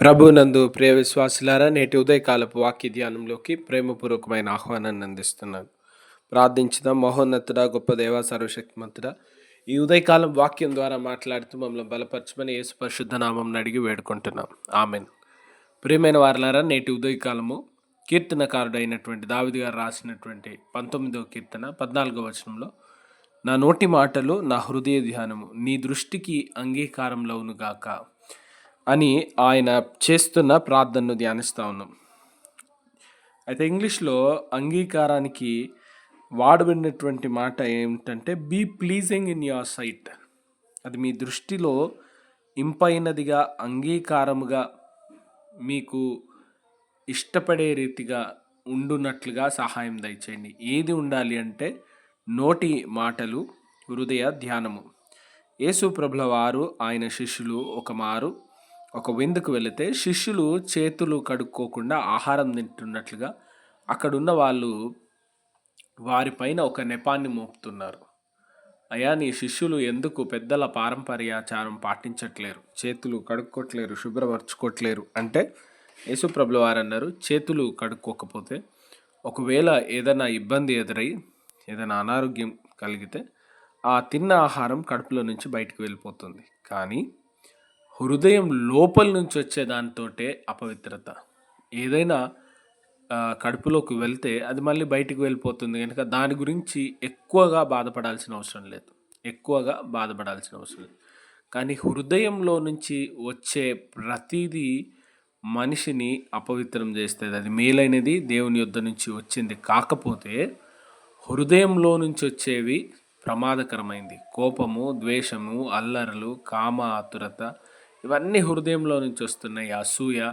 ప్రభునందు ప్రియ విశ్వాసులారా నేటి ఉదయకాలపు వాక్య ధ్యానంలోకి ప్రేమపూర్వకమైన ఆహ్వానాన్ని అందిస్తున్నాను. ప్రార్థించుదాం. మహోన్నతుడ గొప్ప దేవ సర్వశక్తిమంతుడ. ఈ ఉదయకాలం వాక్యం ద్వారా మాట్లాడుతూ మమ్మల్ని బలపరచమని యేసు పరిశుద్ధ నామం అడిగి వేడుకుంటున్నాం. ఆమెన్. ప్రియమైన వారులారా నేటి ఉదయకాలము కీర్తనకారుడు అయినటువంటి దావిది గారు రాసినటువంటి పంతొమ్మిదవ కీర్తన పద్నాలుగో వచనంలో నా నోటి మాటలు నా హృదయ ధ్యానము నీ దృష్టికి అంగీకారంలోను గాక. అని ఆయన చేస్తున్న ప్రార్థనను ధ్యానిస్తూ ఉన్నాం. అయితే ఇంగ్లీష్లో అంగీకారానికి వాడబడినటువంటి మాట ఏమిటంటే be pleasing in your sight అది మీ దృష్టిలో ఇంపైనదిగా అంగీకారముగా మీకు ఇష్టపడే రీతిగా ఉండునట్లుగా సహాయం దయచేయండి. ఏది ఉండాలి అంటే నోటి మాటలు హృదయ ధ్యానము. యేసు ప్రభుల వారు ఆయన శిష్యులు ఒక మారు ఒక విందుకు వెళితే శిష్యులు చేతులు కడుక్కోకుండా ఆహారం తింటున్నట్లుగా అక్కడున్న వాళ్ళు వారిపైన ఒక నెపాన్ని మోపుతున్నారు. అయ్యా నీ శిష్యులు ఎందుకు పెద్దల పారంపర్యాచారం పాటించట్లేరు? చేతులు కడుక్కోట్లేరు శుభ్రపరచుకోట్లేరు అంటే యేసుప్రభులు వారు అన్నారు చేతులు కడుక్కోకపోతే ఒకవేళ ఏదైనా ఇబ్బంది ఎదురై ఏదైనా అనారోగ్యం కలిగితే ఆ తిన్న ఆహారం కడుపులో నుంచి బయటకు వెళ్ళిపోతుంది. కానీ హృదయం లోపల నుంచి వచ్చే దానితోటే అపవిత్రత. ఏదైనా కడుపులోకి వెళ్తే అది మళ్ళీ బయటికి వెళ్ళిపోతుంది కనుక దాని గురించి ఎక్కువగా బాధపడాల్సిన అవసరం లేదు. ఎక్కువగా బాధపడాల్సిన అవసరం లేదు. కానీ హృదయంలో నుంచి వచ్చే ప్రతిదీ మనిషిని అపవిత్రం చేస్తుంది. అది మేలైనది దేవుని యొద్ద నుంచి వచ్చింది కాకపోతే హృదయంలో నుంచి వచ్చేవి ప్రమాదకరమైంది. కోపము ద్వేషము అల్లరలు కామ ఆతురత ఇవన్నీ హృదయంలో నుంచి వస్తున్నాయి. అసూయ.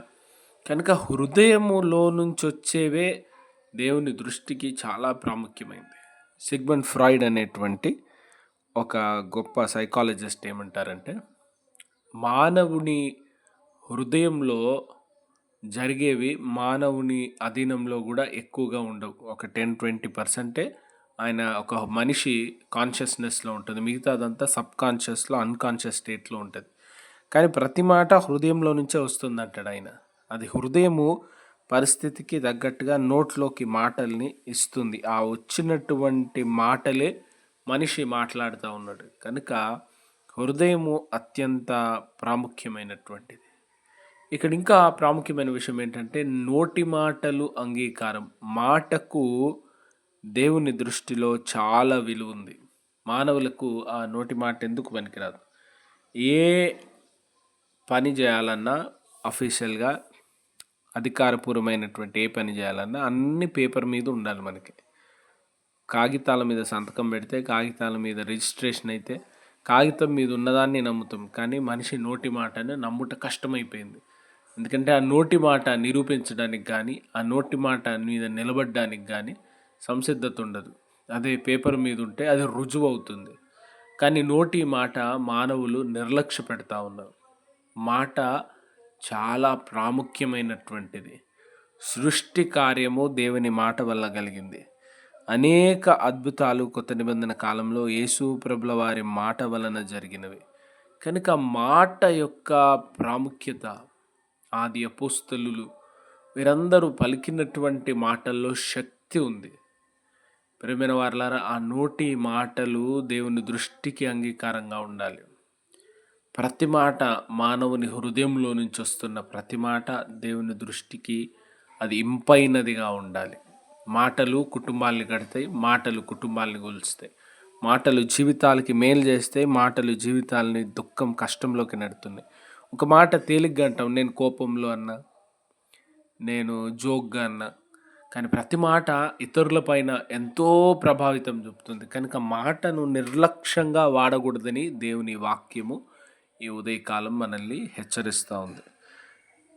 కనుక హృదయములో నుంచి వచ్చేవే దేవుని దృష్టికి చాలా ప్రాముఖ్యమైనది సిగ్మండ్ ఫ్రాయిడ్ అనేటువంటి ఒక గొప్ప సైకాలజిస్ట్ ఏమంటారంటే మానవుని హృదయంలో జరిగేవి మానవుని అధీనంలో కూడా ఎక్కువగా ఉండవు. ఒక టెన్ ట్వంటీ పర్సెంటే ఆయన ఒక మనిషి కాన్షియస్నెస్లో ఉంటుంది. మిగతాదంతా సబ్ కాన్షియస్లో అన్కాన్షియస్ స్టేట్లో ఉంటుంది. కానీ ప్రతి మాట హృదయంలో నుంచే వస్తుంది అంటాడు ఆయన. అది హృదయము పరిస్థితికి తగ్గట్టుగా నోట్లోకి మాటల్ని ఇస్తుంది. ఆ వచ్చినటువంటి మాటలే మనిషి మాట్లాడుతూ ఉన్నాడు. కనుక హృదయము అత్యంత ప్రాముఖ్యమైనటువంటిది. ఇక్కడ ఇంకా ప్రాముఖ్యమైన విషయం ఏంటంటే నోటి మాటలు అంగీకారం. మాటకు దేవుని దృష్టిలో చాలా విలువ ఉంది. మానవులకు ఆ నోటి మాట ఎందుకు పనికిరాదు? ఏ పని చేయాలన్నా అఫీషియల్గా అధికారపూర్వమైనటువంటి ఏ పని చేయాలన్నా అన్ని పేపర్ మీద ఉండాలి మనకి. కాగితాల మీద సంతకం పెడితే కాగితాల మీద రిజిస్ట్రేషన్ అయితే కాగితం మీద ఉన్నదాన్ని నమ్ముతాం. కానీ మనిషి నోటి మాటను నమ్ముట కష్టమైపోయింది. ఎందుకంటే ఆ నోటి మాట నిరూపించడానికి కానీ ఆ నోటి మాట మీద నిలబడడానికి కానీ సంసిద్ధత ఉండదు. అదే పేపర్ మీద ఉంటే అది రుజువు అవుతుంది కానీ నోటి మాట మానవులు నిర్లక్ష్య పెడతా ఉన్నారు. మాట చాలా ప్రాముఖ్యమైనటువంటిది. సృష్టి కార్యము దేవుని మాట వల్ల కలిగింది. అనేక అద్భుతాలు కొత్త నిబంధన కాలంలో యేసు ప్రభుల వారి మాట వలన జరిగినవి. కనుక మాట యొక్క ప్రాముఖ్యత ఆది అపోస్తలులు వీరందరూ పలికినటువంటి మాటల్లో శక్తి ఉంది. ప్రేమైన వారలారా ఆ నోటి మాటలు దేవుని దృష్టికి అంగీకారంగా ఉండాలి. ప్రతి మాట మానవుని హృదయంలో నుంచి వస్తున్న ప్రతి మాట దేవుని దృష్టికి అది ఇంపైనదిగా ఉండాలి. మాటలు కుటుంబాల్ని కడతాయి మాటలు కుటుంబాల్ని కూల్చుతాయి మాటలు జీవితాలకి మేలు చేస్తే మాటలు జీవితాలని దుఃఖం కష్టంలోకి నెడుతున్నాయి. ఒక మాట తేలిగ్గా అంటాం నేను కోపంలో అన్నా నేను జోక్గా అన్నా కానీ ప్రతి మాట ఇతరులపైన ఎంతో ప్రభావితం చూపుతుంది. కనుక మాటను నిర్లక్ష్యంగా వాడకూడదని దేవుని వాక్యము ఈ ఉదయకాలం మనల్ని హెచ్చరిస్తూ ఉంది.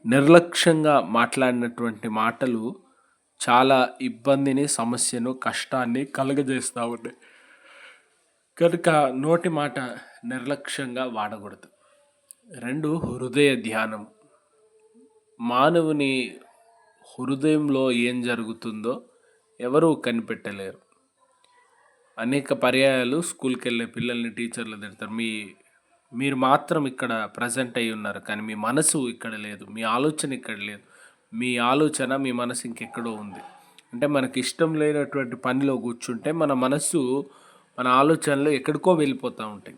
నిర్లక్ష్యంగా మాట్లాడినటువంటి మాటలు చాలా ఇబ్బందిని సమస్యను కష్టాన్ని కలుగజేస్తూ ఉంటాయి కనుక నోటి మాట నిర్లక్ష్యంగా వాడకూడదు. రెండు హృదయ ధ్యానం. మానవుని హృదయంలో ఏం జరుగుతుందో ఎవరూ కనిపెట్టలేరు. అనేక పర్యాయాలు స్కూల్కి వెళ్ళే పిల్లల్ని టీచర్లు తిడతారు. మీ మీరు మాత్రం ఇక్కడ ప్రజెంట్ అయి ఉన్నారు. కానీ మీ మనసు ఇక్కడ లేదు. మీ ఆలోచన ఇక్కడ లేదు. మీ ఆలోచన మీ మనసు ఇంకెక్కడో ఉంది. అంటే మనకి ఇష్టం లేనటువంటి పనిలో కూర్చుంటే మన మనసు మన ఆలోచనలు ఎక్కడికో వెళ్ళిపోతూ ఉంటాయి.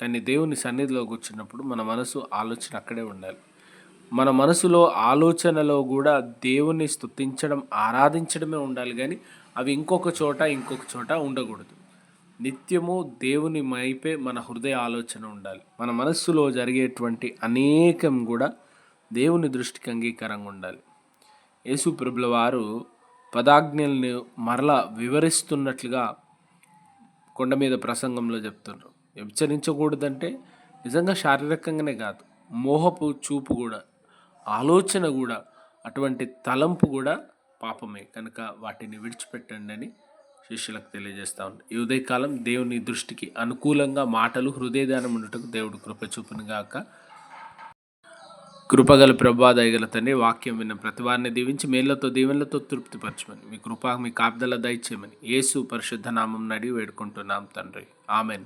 కానీ దేవుని సన్నిధిలో కూర్చున్నప్పుడు మన మనసు ఆలోచన అక్కడే ఉండాలి. మన మనసులో ఆలోచనలో కూడా దేవుణ్ణి స్తుతించడం ఆరాధించడమే ఉండాలి. కానీ అవి ఇంకొక చోట ఇంకొక చోట ఉండకూడదు. నిత్యము దేవుని మైపే మన హృదయ ఆలోచన ఉండాలి. మన మనస్సులో జరిగేటువంటి అనేకం కూడా దేవుని దృష్టికి అంగీకారంగా ఉండాలి. యేసు ప్రభుల వారు పదాజ్ఞల్ని మరలా వివరిస్తున్నట్లుగా కొండ మీద ప్రసంగంలో చెప్తున్నారు హెచ్చరించకూడదంటే నిజంగా శారీరకంగానే కాదు మోహపు చూపు కూడా ఆలోచన కూడా అటువంటి తలంపు కూడా పాపమే. కనుక వాటిని విడిచిపెట్టండి అని శిష్యులకు తెలియజేస్తా ఉంది ఈ ఉదయకాలం దేవుని దృష్టికి అనుకూలంగా మాటలు హృదయదానం ఉండటకు దేవుడు కృప చూపునుగాక కృపగల ప్రభా దయగల తండ్రి వాక్యం విన్న ప్రతి వారిని దీవించి మేళ్ళతో దీవెనలతో తృప్తిపరచమని. మీ కృప మీ కాపుదల దయచేయమని. యేసు పరిశుద్ధ నామం నడి వేడుకుంటున్నాం తండ్రి. ఆమెన్.